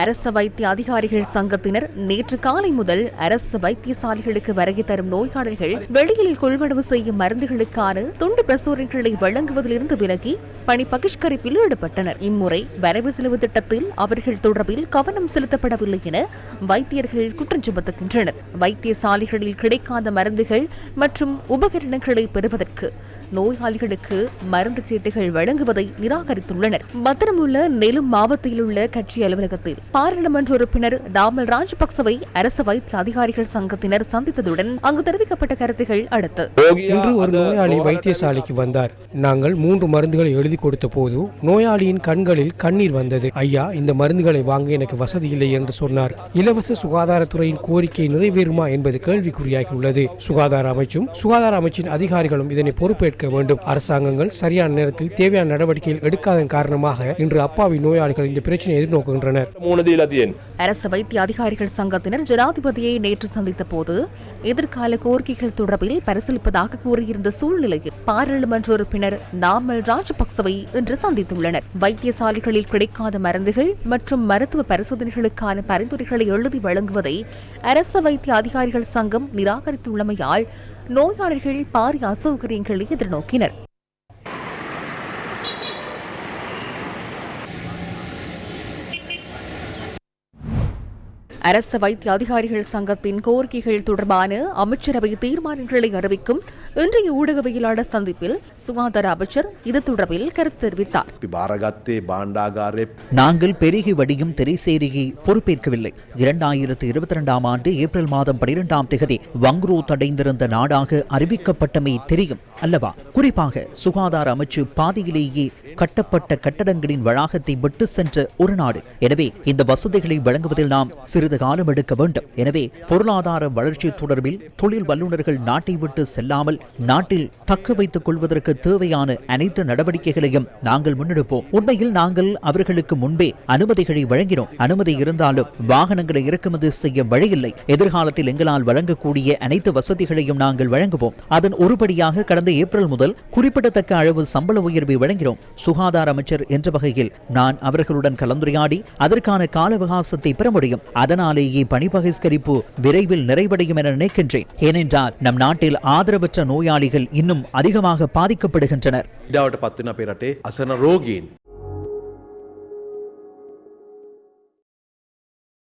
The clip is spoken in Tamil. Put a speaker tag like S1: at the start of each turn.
S1: அரச வைத்திய அதிகாரிகள் சங்கத்தினர் நேற்று காலை முதல் அரசு வைத்தியசாலைகளுக்கு வருகை தரும் நோயாளர்கள் வெளியில் கொள்வனவு செய்யும் மருந்துகளுக்கான துண்டு பிரசுரங்களை வழங்குவதிலிருந்து விலகி பணி பகிஷ்கரிப்பில் ஈடுபட்டனர். இம்முறை வரவு செலவு திட்டத்தில் அவர்கள் தொடர்பில் கவனம் செலுத்தப்படவில்லை என வைத்தியர்கள் குற்றம் சுமத்துகின்றனர். வைத்தியசாலைகளில் கிடைக்காத மருந்துகள் மற்றும் உபகரணங்களை பெறுவதற்கு நோயாளிகளுக்கு மருந்து சீட்டுகள் வழங்குவதை நிராகரித்துள்ளனர். பத்திரமுள்ள நெலும் மாவட்டத்தில் உள்ள கட்சி அலுவலகத்தில் பாராளுமன்ற உறுப்பினர் தாமல் ராஜபக்சவை அரசு வைத்திய அதிகாரிகள் சங்கத்தினர் சந்தித்ததுடன் அங்கு தெரிவிக்கப்பட்ட கருத்துகள் அடுத்து.
S2: இன்று ஒரு நோயாளி வைத்தியசாலைக்கு வந்தார். நாங்கள் மூன்று மருந்துகளை எழுதி கொடுத்த போது நோயாளியின் கண்களில் கண்ணீர் வந்தது. ஐயா இந்த மருந்துகளை வாங்க எனக்கு வசதி இல்லை என்று சொன்னார். இலவச சுகாதாரத்துறையின் கோரிக்கை நிறைவேறுமா என்பது கேள்விக்குறியாகி உள்ளது சுகாதார அமைச்சும் சுகாதார அமைச்சின் அதிகாரிகளும் இதனை பொறுப்பேற்க கேட்க வேண்டும். அரசாங்கங்கள் சரியான நேரத்தில் தேவையான நடவடிக்கைகள் எடுக்காதன் காரணமாக இன்று அப்பாவி நோயாளிகள் இந்த பிரச்சனையை எதிர்நோக்குகின்றனர்.
S1: அரசு வைத்திய அதிகாரிகள் சங்கத்தினர் ஜனாதிபதியை நேற்று சந்தித்த போது எதிர்கால கோரிக்கைகள் தொடர்பில் பரிசீலிப்பதாக கூறியிருந்த சூழ்நிலையில் பாராளுமன்ற உறுப்பினர் நாமல் ராஜபக்சவை இன்று சந்தித்துள்ளனர். வைத்தியசாலைகளில் கிடைக்காத மருந்துகள் மற்றும் மருத்துவ பரிசோதனைகளுக்கான பரிந்துரைகளை எழுதி வழங்குவதை அரசு வைத்திய அதிகாரிகள் சங்கம் நிராகரித்துள்ளமையால் நோயாளிகள் பாரிய அசௌகரியங்களை எதிர்நோக்கினர். அரசு வைத்திய அதிகாரிகள் சங்கத்தின் கோரிக்கைகள் தொடர்பான அமைச்சரவை தீர்மானங்களை அறிவிக்கும் இன்றைய ஊடகவியலாளர் சந்திப்பில் சுகாதார அமைச்சர் இது தொடர்பில் கருத்து தெரிவித்தார்.
S3: நாங்கள் பெருகி வடியும் திரைசேரியை பொறுப்பேற்கவில்லை. இரண்டாயிரத்து இருபத்தி இரண்டாம் ஆண்டு ஏப்ரல் மாதம் பனிரெண்டாம் திகதி வங்க்ரோ தடைந்திருந்த நாடாக அறிவிக்கப்பட்டமை தெரியும் அல்லவா? குறிப்பாக சுகாதார அமைச்சு பாதியிலேயே கட்டப்பட்ட கட்டடங்களின் வளாகத்தை விட்டு சென்ற ஒரு நாடு. எனவே இந்த வசதிகளை வழங்குவதில் நாம் சிறிது காலம் எடுக்க வேண்டும். எனவே பொருளாதார வளர்ச்சி தொடர்பில் தொழில் வல்லுநர்கள் நாட்டை விட்டு செல்லாமல் நாட்டில் தக்க வைத்துக் கொள்வதற்கு தேவையான அனைத்து நடவடிக்கைகளையும் நாங்கள் முன்னெடுப்போம். உண்மையில் நாங்கள் அவர்களுக்கு முன்பே அனுமதிகளை வழங்கினோம். அனுமதி இருந்தாலும் வாகனங்களை இறக்குமதி செய்ய வழியில்லை. எதிர்காலத்தில் எங்களால் வழங்கக்கூடிய அனைத்து வசதிகளையும் நாங்கள் வழங்குவோம். அதன் ஒருபடியாக கடந்த ஏப்ரல் முதல் குறிப்பிடத்தக்க அளவு சம்பள உயர்வை வழங்கினோம். சுகாதார அமைச்சர் என்ற வகையில் நான் அவர்களுடன் கலந்துரையாடி அதற்கான கால அவகாசத்தை பெற முடியும். அதனாலேயே பணி பகிஷ்கரிப்பு விரைவில் நிறைவடையும் என நினைக்கின்றேன். ஏனென்றால் நம் நாட்டில் ஆதரவற்ற நோயாளிகள் இன்னும் அதிகமாக பாதிக்கப்படுகின்றனர்.